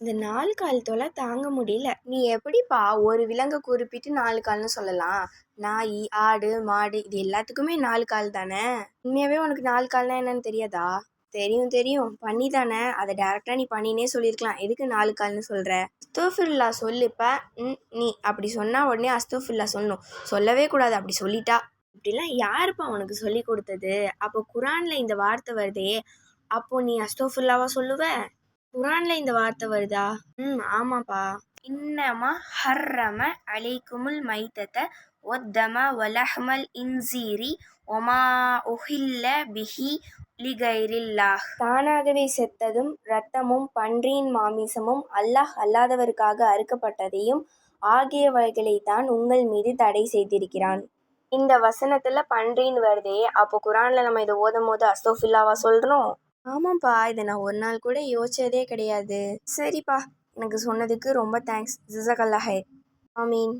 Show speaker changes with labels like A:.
A: இந்த நாலு கால் தொலை தாங்க முடியல. நீ எப்படிப்பா ஒரு விலங்கை குறிப்பிட்டு நாலு கால்னு சொல்லலாம்? நாய் ஆடு மாடு இது எல்லாத்துக்குமே நாலு கால் தானே? உண்மையாகவே உனக்கு நாலு கால்னா என்னன்னு தெரியாதா? தெரியும் தெரியும். பண்ணி தானே. அதை டேரெக்டாக நீ பண்ணினே சொல்லியிருக்கலாம். எதுக்கு நாலு கால்னு சொல்கிற அஸ்தோஃபில்லா சொல்லுப்ப ம் நீ. அப்படி சொன்னால் உடனே அஸ்தோஃபில்லா சொல்லணும். சொல்லவே கூடாது. அப்படி சொல்லிட்டா. இப்படிலாம் யாருப்பா உனக்கு சொல்லி கொடுத்தது? அப்போ குரானில் இந்த வார்த்தை வருதே. அப்போ நீ அஸ்தோஃபில்லாவா சொல்லுவ? குரான்ல இந்த வார்த்தை வருதா? ம் ஆமாப்பா. இன்னமா ஹர்ரம அலைக்குமுல் மைத்தத்த ஒத்தம வலஹமல் இன்சீரி ஒமா உஹில்ல பிஹி லிகைரில்லாஹ். தானாகவே செத்ததும் இரத்தமும் பன்றியின் மாமிசமும் அல்லாஹ் அல்லாதவருக்காக அறுக்கப்பட்டதையும் ஆகியவைகளை தான் உங்கள் மீது தடை செய்திருக்கிறான். இந்த வசனத்துல பன்றின்னு வருதே. அப்போ குரான்ல நம்ம இதை ஓதும் போது அஸ்தோஃபில்லாவா சொல்றோம்? ஆமாப்பா இதை நான் ஒரு நாள் கூட யோசிச்சதே கிடையாது. சரிப்பா. எனக்கு சொன்னதுக்கு ரொம்ப தேங்க்ஸ் ஜிசகல்லா ஹைர் ஆமீன்